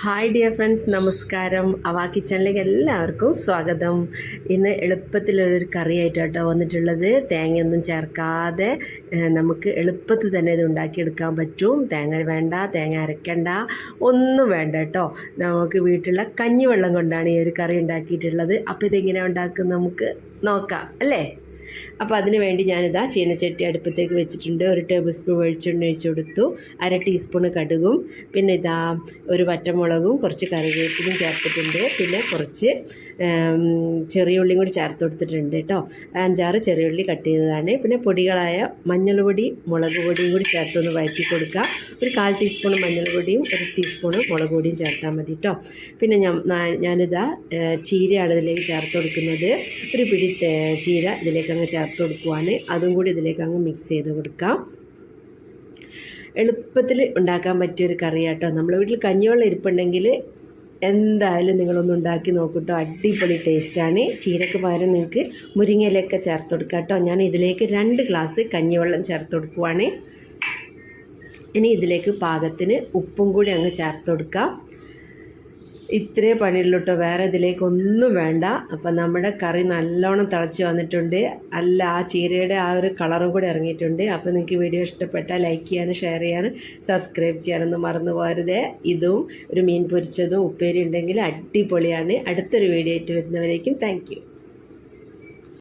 Hi dear friends നമസ്കാരം. അവാ കിച്ചണിലേക്ക് എല്ലാവർക്കും സ്വാഗതം. ഇന്ന് എളുപ്പത്തിലുള്ളൊരു കറിയായിട്ട് കേട്ടോ വന്നിട്ടുള്ളത്. തേങ്ങയൊന്നും ചേർക്കാതെ നമുക്ക് എളുപ്പത്തിൽ തന്നെ ഇത് ഉണ്ടാക്കിയെടുക്കാൻ പറ്റും. തേങ്ങ വേണ്ട തേങ്ങ അരയ്ക്കണ്ട ഒന്നും വേണ്ട കേട്ടോ നമുക്ക് വീട്ടിലുള്ള കഞ്ഞിവെള്ളം കൊണ്ടാണ് ഈ ഒരു കറി ഉണ്ടാക്കിയിട്ടുള്ളത്. അപ്പോൾ ഇതെങ്ങനെയാണ് ഉണ്ടാക്കുന്നത് നമുക്ക് നോക്കാം അല്ലേ? അപ്പോൾ അതിന് വേണ്ടി ഞാനിതാ ചീനച്ചട്ടി അടുപ്പത്തേക്ക് വെച്ചിട്ടുണ്ട്. ഒരു ടേബിൾ സ്പൂൺ വെളിച്ചെണ്ണ ഒഴിച്ചു കൊടുത്തു. അര ടീസ്പൂൺ കടുകും പിന്നെ ഇതാ ഒരു വറ്റമുളകും കുറച്ച് കറിവേപ്പിലും ചേർത്തിട്ടുണ്ട്. പിന്നെ കുറച്ച് ചെറിയ ഉള്ളിയും കൂടി ചേർത്ത് കൊടുത്തിട്ടുണ്ട് കേട്ടോ. അഞ്ചാറ് ചെറിയ ഉള്ളി കട്ട് ചെയ്തതാണ്. പിന്നെ പൊടികളായ മഞ്ഞൾ പൊടി മുളക് പൊടിയും കൂടി ചേർത്തൊന്ന് വഴറ്റി കൊടുക്കുക ഒരു കാൽ ടീസ്പൂൺ മഞ്ഞൾ പൊടിയും ഒരു ടീസ്പൂൺ മുളക് പൊടിയും ചേർത്താൽ മതി കേട്ടോ. പിന്നെ ഞാൻ ഞാനിതാ ചീരയാണ് ഇതിലേക്ക് ചേർത്ത് കൊടുക്കുന്നത്. ഒരു പിടി ചീര ഇതിലേക്ക് അങ്ങ് ചേർത്ത് കൊടുക്കുവാണ്. അതും കൂടി ഇതിലേക്ക് അങ്ങ് മിക്സ് ചെയ്ത് കൊടുക്കാം. എളുപ്പത്തിൽ ഉണ്ടാക്കാൻ പറ്റിയൊരു കറി കേട്ടോ നമ്മുടെ വീട്ടിൽ കഞ്ഞിവെള്ളം ഇരിപ്പുണ്ടെങ്കിൽ എന്തായാലും നിങ്ങളൊന്ന് ഉണ്ടാക്കി നോക്കൂട്ടോ. അടിപൊളി ടേസ്റ്റാണ് ചീരക്ക് പകരം നിങ്ങൾക്ക് മുരിങ്ങയിലൊക്കെ ചേർത്ത് കൊടുക്കാം കേട്ടോ. ഞാൻ ഇതിലേക്ക് രണ്ട് ഗ്ലാസ് കഞ്ഞിവെള്ളം ചേർത്ത് കൊടുക്കുവാണ്. ഇനി ഇതിലേക്ക് പാകത്തിന് ഉപ്പും കൂടി അങ്ങ് ചേർത്ത് കൊടുക്കാം. ഇത്രേ പണിയുള്ളൂ കേട്ടോ വേറെ ഇതിലേക്ക് ഒന്നും വേണ്ട. അപ്പം നമ്മുടെ കറി നല്ലോണം തിളച്ച് വന്നിട്ടുണ്ട്. അല്ല ആ ചീരയുടെ ആ ഒരു കളറും കൂടി ഇറങ്ങിയിട്ടുണ്ട്. അപ്പോൾ നിങ്ങൾക്ക് വീഡിയോ ഇഷ്ടപ്പെട്ടാൽ ലൈക്ക് ചെയ്യാനും ഷെയർ ചെയ്യാനും സബ്സ്ക്രൈബ് ചെയ്യാനൊന്നും മറന്നു പോകരുത്. ഇതും ഒരു മീൻ പൊരിച്ചതും ഉപ്പേരി ഉണ്ടെങ്കിൽ അടിപൊളിയാണ്. അടുത്തൊരു വീഡിയോ ആയിട്ട് വരുന്നവരേക്കും താങ്ക്